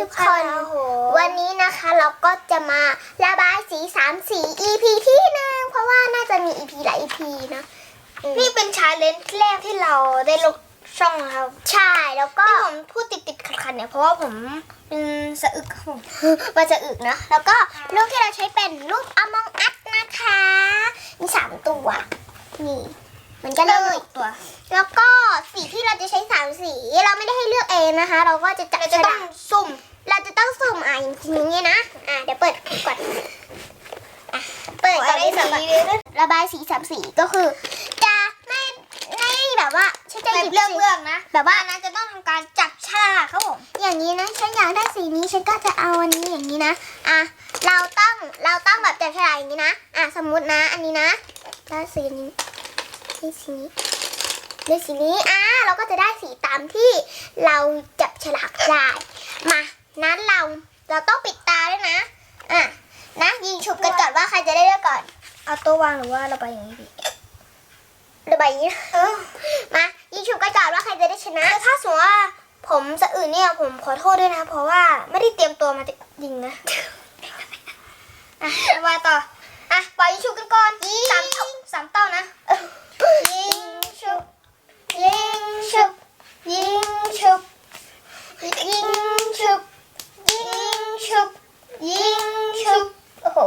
ทุกคน วันนี้นะคะเราก็จะมาระบายสีสามสี EP ที่หนึ่งเพราะว่าน่าจะมี EP หลาย EP นะอืมนี่เป็นชาเลนจ์แรกที่เราได้ลงช่องนะครับ ใช่แล้วก็ที่ผมพูดติดติดๆขัดๆเนี่ยเพราะว่าผมเป็นสะอึกครับผมมันจะอึกนะ แล้วก็รูปที่เราใช้เป็นรูป Among Us นะคะมีสามตัวนี่เหมันก็เลเริ่มยหกตัว แล้วก็สีที่เราจะใช้สามสี เราไม่ได้ให้เลือกเองนะคะ เราก็จะจับเราจะฉต้อลางกสุ่ม เราจะต้องสุ่มอะจริงๆอย่างนี้นะ อะเดี๋ยวเปิดก่อนอะเปิดก่อนอะไรได้สีสีระบายสีสามสีก็คือ จะไม่ไม่แบบว่าฉันจะแบหบยิบเลือกสีเลือกนะ แบบว่าอันนั้นจะต้องทำการจับฉลากครับผมอย่างนี้นะฉันอยากได้สีนี้ฉันก็จะเอาอันนี้อย่างนี้นะ อะเราต้องเราต้องแบบจับฉลากอย่างนี้นะ อะสมมุตินะ อันนี้นะแล้วสีนี้นี่สีนี้ได้สีนี้อะเราก็จะได้สีตามที่เราจับฉลากได้มานั้นเรา เราต้องปิดตาด้วยนะ อะ นะ ยิงฉุบกันก่อนว่าใครจะได้เลือกก่อน เอาตัววางหรือว่าเราไปอย่างนี้ดีระบายอย่างนี้นะเออมา ยิงฉุบกันก่อนว่าใครจะได้ชนะแต่ถ้าสมมติว่าผมสะอึกเนี่ยผมขอโทษด้วยนะ เพราะว่าไม่ได้เตรียมตัวมาจะยิงนะ อะไปต่อ อะปล่อยยิงฉุกกันก่อนสามเต้าสามเต้านะ ยิงฉุกยิงฉุกยิงฉุกยิงฉุกยิงฉุกยิงฉุก โอ้โห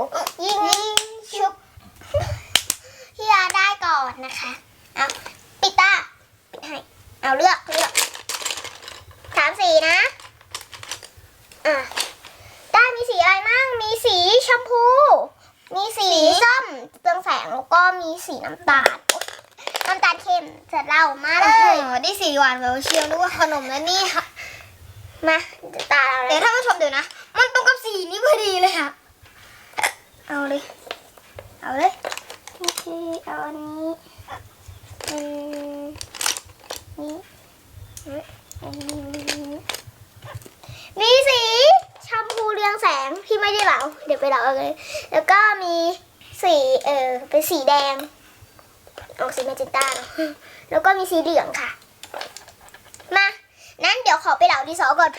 ยิง ยิงฉุก พี่ยาได้ก่อนนะคะ เอาปิดตา ปิดให้ เอาเลือกเลือกสามสีนะ อะ ได้มีสีอะไรมั่ง มีสีชมพู มีสีส้มเรืองแสงแล้วก็มีสีน้ำตาล น้ำตาลเข้มเสร็จแล้วมาเลโอ้ยโหได้สีหวานแบบเชียวนึกว่าขนมนะนี่ค่ะ มาตาเราเลเดี๋ยยวท่านผู้ชมเดี๋ยวนะ มันตรงกับสีนี้พอดีเลยค่ะ เอาเลย เอาเลย โอเค เอาอันนี้ อืม นี่มีสีชมพูเรืองแสงพี่ไม่ได้เหลาเดี๋ยวไปเหลาเอาเลย แล้วก็มีสีเออเป็นสีแดงออกสีแมเจนต้าเนอะแล้วก็มีสีเหลืองค่ะ มานั้นเดี๋ยวขอไปเหลาดีสอก่อน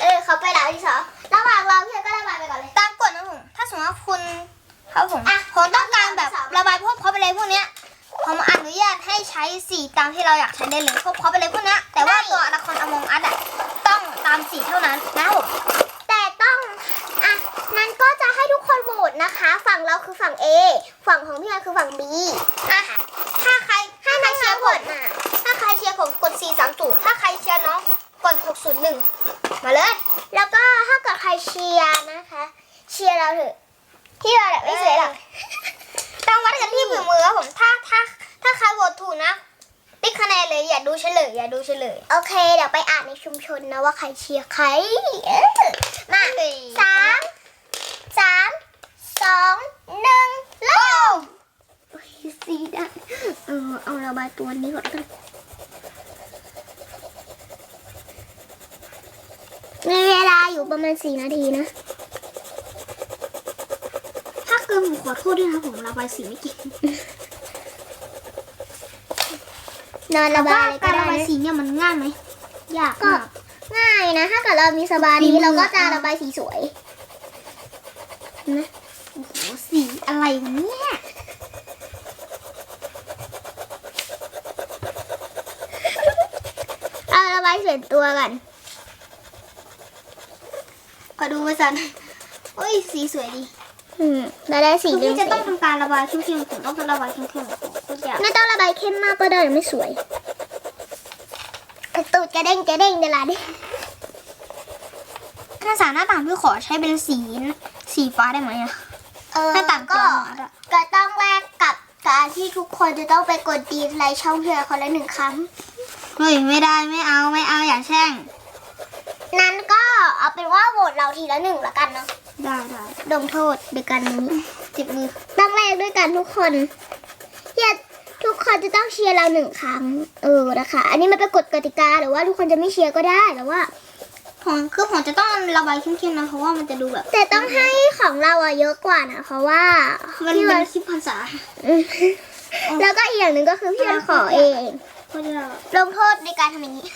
เออขอไปเหลาดีสอระหว่างรอพี่ก็ระบายไปก่อนเลยตามกฎนะผมถ้าสมมติว่าคุณครับผมอะผมต้องการแบบระบายพวกพอไปเลยพวกเนี้ย ผมอนุญาตให้ใช้สีตามที่เราอยากใช้ได้เลยพวกพอไปเลยพวกเนี้ยแต่ว่าตัวละครอมองอัดอะต้องตามสีเท่านั้นนะครับผมแต่ต้องอะนั้นก็จะให้ทุกคนโหวตนะคะ ฝั่งเราคือฝั่ง A ฝั่งของพี่อาคือฝั่ง B อะถ้าใครให้ถ้าใครน้องเชียร์ๆโหผวมตมาถ้าใครเชียร์ผมกด 4 3 0 ถ้าใครเชียร์น้องกด 601 มาเลย แล้วก็ถ้าเกิดใครเชียร์นะคะ เชียร์เราเถอะที่เราแบบไม่เสียหรอก ต้องวัดกันที่ฝีมือครับผมถ้าถ้าถ้าใครโหวตถูกนะ ติ๊กคะแนนเลยอย่าดูเฉลยอย่าดูเฉลย โอเค เดี๋ยวไปอ่านในชุมชนนะว่าใครเชียร์ใครเออมาสามสามสองหนึ่งเริ่มโอ้ยสีได้เออเอาระบายตัวนี้ก่อนกันมีเวลาอยู่ประมาณสี่นาทีนะ ถ้าเกินผมข อโทษด้วยนะผมระบายสีไม่เก่งนอนระบายเลยก็การได้ระบายนะสีเนี่ยมันง่ายไหมยากก็มากง่ายนะ ถ้าเกิดเรามีสบายดีเราก็จะระบายสีสวยนะโอ้โหสีอะไรวะเนี่ยเอาระบายส่วนตัวกันขอดูไปสันโอ้ยสีสวยดี อืมเราได้สีคือเรือพี่งจะแสต้องงทำการระบายเข้มๆผมต้องระบายเข้มๆโอ้โหโคตรยากไม่ต้องระบายเข้มมากก็ได้ไม่สวยตูดกระเด้งกระเด้งเวลาดิถ้าสารหน้าต่างพี่ขอใช้เป็นสีสีฟ้าได้ไหมอะเออหน้าต่างก็ตัวหมาอะก็ต้องแลกกับการที่ทุกคนจะต้องไปกดดีไลค์ช่องเพื่อคนละหนึ่งครั้ง เฮ้ยไม่ได้ไม่เอาไม่เอาอย่าแช่ง นั้นก็เอาเป็นว่าโหวตเราทีละหนึ่งละกันเนาะ ได้ได้ลงโทษด้วยกันนี้จิบมือต้องแรกด้วยกันทุกคนอย่าทุกคนจะต้องเชียร์เราหนึ่งครั้ง เออนะคะ อันนี้มันเป็นกฎกติกาหรือว่าทุกคนจะไม่เชียร์ก็ได้หรือว่าผมคือผมจะต้องระบายเข้มๆนะเพราะว่ามันจะดูแบบ แต่ต้องให้ของเราอะเยอะกว่านะเพราะว่ามันพี่เป็วันนคลิปภาษาอืมแล้วก็อีกอย่างหนึ่งก็คือพี่วันขอเองก็จะลงโทษในการทำอย่างนี้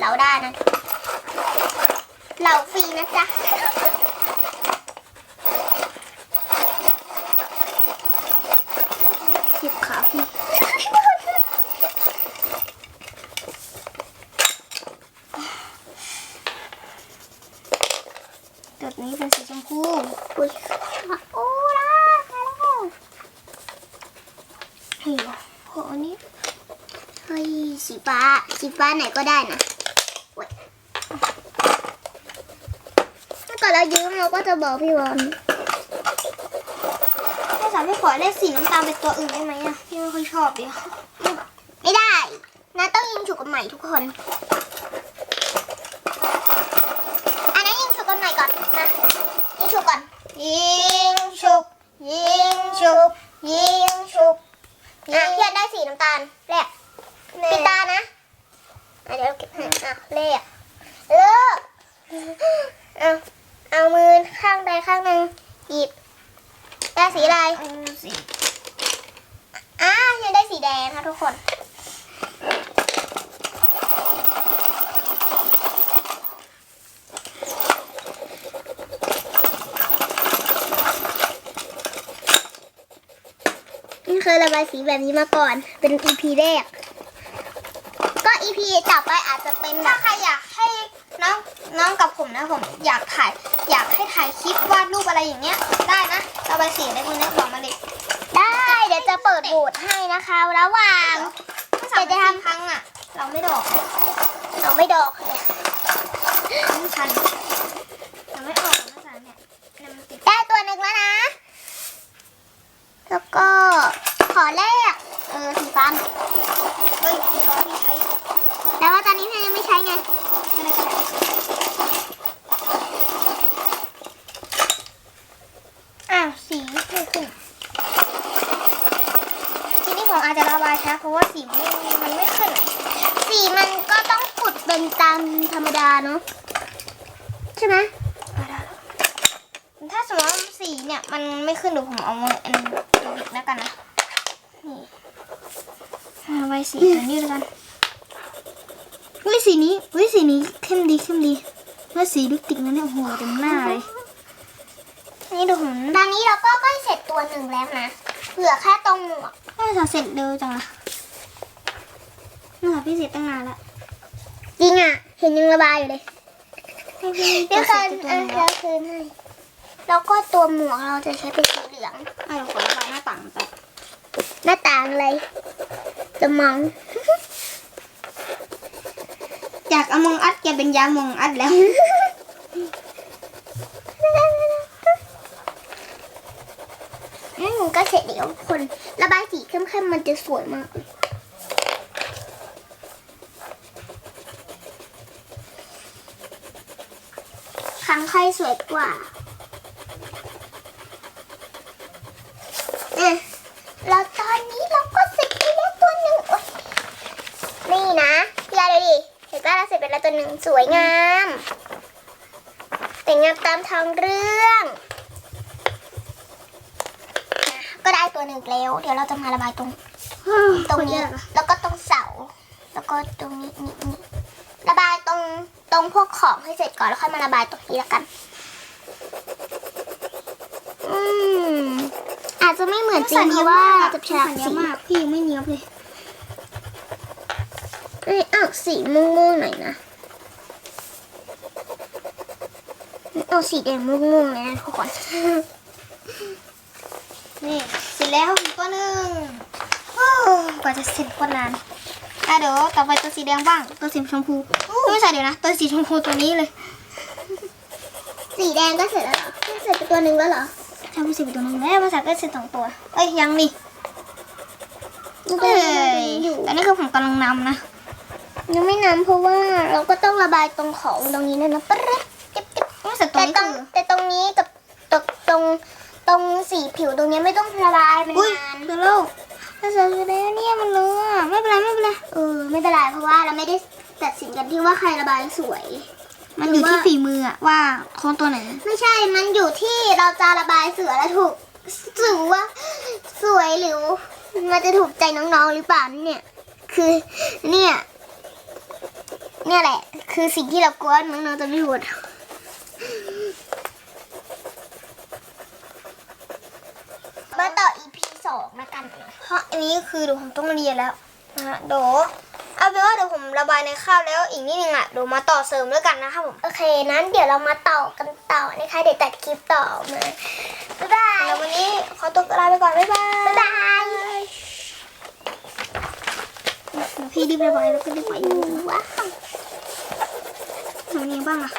เราได้ นะเราฟรีนะจ๊ะเจ็บขาพี่จุดนี้เป็นสีชมพูอุ้ยโอ้ล่ะมาแล้วเฮ้ยโหอันนี้เฮ้ยสีฟ้าสีฟ้าไหนก็ได้นะโอ๊ยถ้า เกิดเรายืมเราก็จะบอกพี่บอลไม่สามารถขอเลขสีน้ำตาลเป็นตัวอื่นได้ไหมอะพี่ไม่ค่อยชอบดิไม่ได้นะต้องยิงฉุกกันใหม่ทุกคน อันนั้นยิงฉุกกันใหม่ก่อนนะยิงฉุกก่อน ยิงฉุบยิงฉุบยิงฉุบอะเทียนได้สีน้ำตาลแรกปิดตานะอะเดี๋ยวเก็บให้อะเลขเลิกเอา เอามือข้างใดข้างหนึ่งหยิบได้สีอะไรเอาสีอะยังได้สีแดงค่ะทุกคนไม่เคยระบายสีแบบนี้มาก่อน เป็น EP แรก ก็ EP ต่อไปอาจจะเป็นแบถ้าบใครอยากให้น้องน้องกับผมนะผมอยากถ่าย อยากให้ถ่ายคลิปวาดรูปอะไรอย่างเงี้ย ได้นะระบายสีได้มือได้บอกมาเลยได้ เดี๋ยวจะเปิดโหวตให้นะคะ ระหว่างไม่สามารถจะทำครั้งอะ เราไม่ดอกเอาไม่ดอกไม่ทันเราไม่ออกภาษาเนี่ยเนี่ยมันติดได้ตัวหนึ่งแล้วนะ แล้วก็ขอแรกเออสีฟ้าเฮ้ยสีฟ้าที่ใช้แต่ว่าตอนนี้พี่ยังไม่ใช้ไง ไม่ได้ก็ได้อ้าวสีไม่ขึ้นทีนี้ผมอาจจะระบายช้าเพราะว่าสีมันไม่มันไม่ขึ้นอะ สีมันก็ต้องขุดเป็นตามธรรมดาเนาะใช่ไหมถ้าสมมติว่าสีเนี่ย มันไม่ขึ้นเดี๋ยวผมเอาอันดูบิกแล้วกันนะนี่เอาไว้สีตัวนี้แล้วกันเฮ้ยสีนี้เฮ้ยสีนี้เข้มดีเข้มดีว่าสีบิกติกนั่นเนี่ยโอ้โหเต็มหน้าเลยนี่ดูผมตอนนี้เราก็ใกล้เสร็จตัวหนึ่งแล้วนะเหลือแค่ตรงหมวกน่าจะเสร็จเร็วจังอะน่าจะพี่เสร็จตั้งนานละ จริงอะ เห็นยังระบายอยู่เลยให้พี่เดี๋ยวเสคืร็นจตัวเออนึงเดี๋ยวคืนให้แล้วก็ตัวหมวกเราจะใช้เป็นสีเหลืองให้เราขอระบายหน้าต่างไปหน้าต่างอะไรจะมองจากอมองอัดแกเป็นยามองอัดแล้วอืมก็เสร็จเดี๋ยวคนระบายสีเข้มๆมันจะสวยมากเลย ครั้งใครสวยกว่าอะแล้วตอนนี้เราก็เสร็จไปแล้วตัวหนึ่งโอ๊ยนี่นะพี่ยาดูดิ เห็นป่ะเราเสร็จไปแล้วตัวหนึ่งสวยงาม แต่งงามตามทางเรื่องก็ได้ตัวหนึ่งแล้ว เดี๋ยวเราจะมาระบายตรง ตรงนี้ แล้วก็ตรงเสา แล้วก็ตรงนี้นี่นี่ระบายตรงต รงพวกของให้เสร็จก่อนแล้วค่อยมาระบายตรงนี้แล้วกัน อืมอาจจะไม่เหมือนจริงเพราะว่าจะฉลากเยสีอะมากพี่ยังไม่เนี้ยบเลยเอ้ยเอาสีม่วงๆหน่อยนะเอาสีแดงม่วงๆเลยนะทุกคนนี่เสร็จแล้วอีกตัวหนึ่งโอ้กว่าจะเสร็จก็นานอะเดี๋ยวต่อไปตัวสีแดงบ้าง ตัวสีชมพู ไม่ใช่เดี๋ยวนะ ตัวสีชมพูตัวนี้เลย สีแดงก็เสร็จแล้วเหรอเสร็จไปตัวหนึ่งแล้วเหรอใช่ผู้สีไปตัวหนึงแล้วภาษาก็เสร็จสองตัว เอ้ยยังนี่ยังก็เอ้ยังยอยู่อันนี้คือผมกำลังนำนะ ยังไม่น้ำเพราะว่าเราก็ต้องระบายตรงของตรงนี้ด้วยนะปะรึ๊ดจิ๊บจิ๊บไม่เสร็จตรแต่งนี้ตรงคือ แต่ตรงนี้กับตรงตรงตรงสีผิวตรงนี้ไม่ต้องระบายมันอุ้ยนาน เดี๋ยวเราภาษาเสร็จแล้วเนี่ยมันเลอะไม่เป็นไรไม่เป็นไร เออไม่เป็นไรเพราะว่าเราไม่ได้ ตัดสินกันที่ว่าใครระบายสวย มันอยู่ที่ฝีมืออะว่าคนตัวไหน ไม่ใช่ มันอยู่ที่เราจะระบายเสือแล้วถูกสื่อว่า สวยหรือ มันจะถูกใจน้องๆหรือเปล่าเนี่ย คือเนี่ย เนี่ยแหละ คือสิ่งที่เรากลัวว่าน้องๆจะไม่พูดมาต่อ EP สองนะกัน เพราะอันนี้คือเดี๋ยวผมต้องเรียนแล้วนะฮะเดี๋ยว เอาเป็นว่าเดี๋ยวผมระบายในข้าวแล้วอีกนิดนึงอะเดี๋ยวมาต่อเสริมแล้วกันนะครับผมโอเคนั้นเดี๋ยวเรามาต่อกันต่อนะคะเดี๋ยวตัดคลิปต่อมาบ๊ายบายแล้ววันนี้ขอตัวลาไปก่อนบ๊ายบายบ๊ายบายพี่รีบไปไว้แล้วก็รีบไปดูว้าวทำยังไงบ้างอะ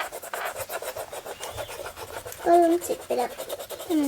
ก็เริ่มเสร็จไปแล้วอืม